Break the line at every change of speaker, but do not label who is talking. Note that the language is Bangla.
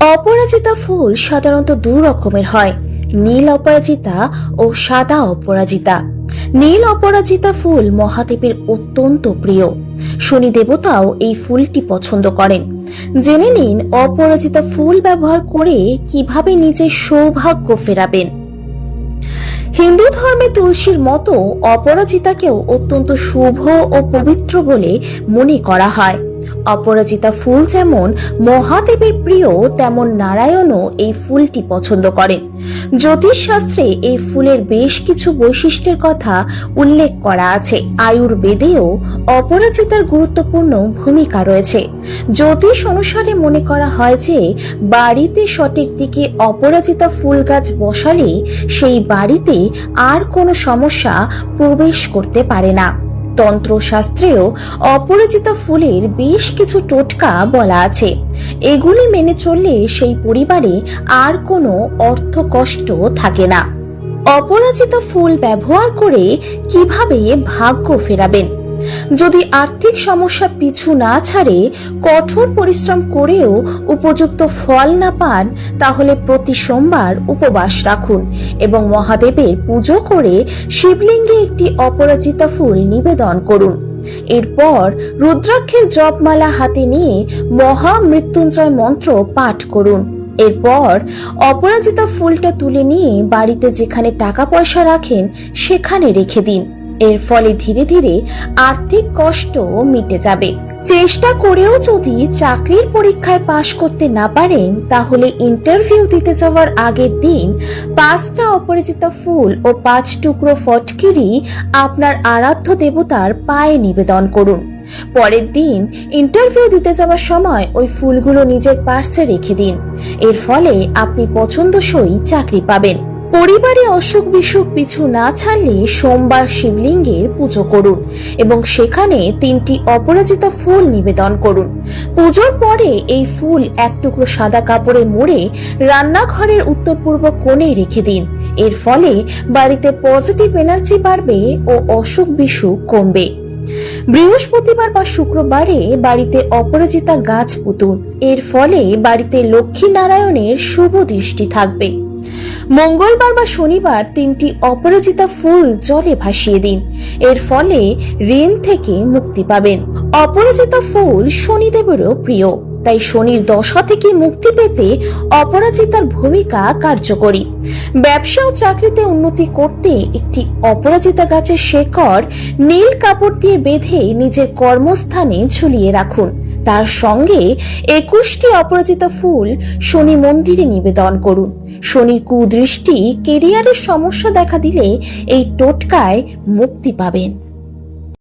অপরাজিতা ফুল সাধারণত দু রকমের হয়। নীল অপরাজিতা ও সাদা অপরাজিতা। নীল অপরাজিতা ফুল মহাদেবের অত্যন্ত প্রিয়। শনি দেবতাও এই ফুলটি পছন্দ করেন। জেনে নিন অপরাজিতা ফুল ব্যবহার করে কীভাবে নিজের সৌভাগ্য ফেরাবেন। হিন্দু ধর্মে তুলসীর মতো অপরাজিতাকেও অত্যন্ত শুভ ও পবিত্র বলে মনে করা হয়। অপরাজিতা ফুল যেমন মহাদেবের প্রিয়, তেমন নারায়ণও এই ফুলটি পছন্দ করেন। জ্যোতিষশাস্ত্রে এই ফুলের বেশ কিছু বৈশিষ্ট্যের কথা উল্লেখ করা আছে। আয়ুর্বেদেও অপরাজিতার গুরুত্বপূর্ণ ভূমিকা রয়েছে। জ্যোতিষ অনুসারে মনে করা হয় যে, বাড়িতে সঠিক দিকে অপরাজিতা ফুল গাছ বসালে সেই বাড়িতে আর কোনো সমস্যা প্রবেশ করতে পারে না। তন্ত্রশাস্ত্রেও অপরাজিতা ফুলের বেশ কিছু টোটকা বলা আছে। এগুলি মেনে চললে সেই পরিবারে আর কোনো অর্থ কষ্ট থাকে না। অপরাজিতা ফুল ব্যবহার করে কীভাবে ভাগ্য ফেরাবেন? যদি আর্থিক সমস্যা পিছু না ছাড়ে, কঠোর পরিশ্রম করেও উপযুক্ত ফল না পান, তাহলে প্রতি সোমবার উপবাস রাখুন। এবং মহাদেবের পুজো করে শিবলিঙ্গে একটি অপরাজিতা ফুল নিবেদন করুন। এরপর রুদ্রাক্ষের জপমালা হাতে নিয়ে মহা মৃত্যুঞ্জয় মন্ত্র পাঠ করুন। এরপর অপরাজিতা ফুলটা তুলে নিয়ে বাড়িতে যেখানে টাকা পয়সা রাখেন, সেখানে রেখে দিন। এর ফলে ধীরে ধীরে আর্থিক কষ্ট মিটে যাবে। চেষ্টা করেও যদি চাকরির পরীক্ষায় পাশ করতে না পারেন, তাহলে ইন্টারভিউ দিতে যাওয়ার আগের দিন পাঁচটা অপরিচিত ফুল ও পাঁচ টুকরো ফটকিরি আপনার আরাধ্য দেবতার পায়ে নিবেদন করুন। পরের দিন ইন্টারভিউ দিতে যাওয়ার সময় ওই ফুলগুলো নিজের পার্সে রেখে দিন। এর ফলে আপনি পছন্দসই চাকরি পাবেন। পরিবারে অসুখ বিসুখ পিছু না ছাড়লে সোমবার শিবলিঙ্গের পুজো করুন এবং সেখানে তিনটি অপরাজিতা ফুল নিবেদন করুন। পুজোর পরে এই ফুল এক টুকরো সাদা কাপড়ে মুড়ে রান্নাঘরের উত্তর পূর্ব কোণে রেখে দিন। এর ফলে বাড়িতে পজিটিভ এনার্জি বাড়বে ও অসুখ বিসুখ কমবে। বৃহস্পতিবার বা শুক্রবারে বাড়িতে অপরাজিতা গাছ পুতুন। এর ফলে বাড়িতে লক্ষ্মী নারায়ণের শুভ দৃষ্টি থাকবে। মঙ্গলবার বা শনিবার তিনটি অপরাজিতা ফুল জলে ভাসিয়ে দিন। এর ফলে ঋণ থেকে মুক্তি পাবেন। অপরাজিতা ফুল শনিদেবেরও প্রিয়। তাই শনির দশা থেকে মুক্তি পেতে অপরাজিতার ভূমিকা কার্যকরী। ব্যবসা ও চাকরিতে উন্নতি করতে একটি অপরাজিতা গাছের শেকড় নীল কাপড় দিয়ে বেঁধে নিজের কর্মস্থানে ঝুলিয়ে রাখুন। তার সঙ্গে একুশটি অপরাজিত ফুল শনি মন্দিরে নিবেদন করুন। শনির কুদৃষ্টি কেরিয়ারের সমস্যা দেখা দিলে এই টোটকায় মুক্তি পাবেন।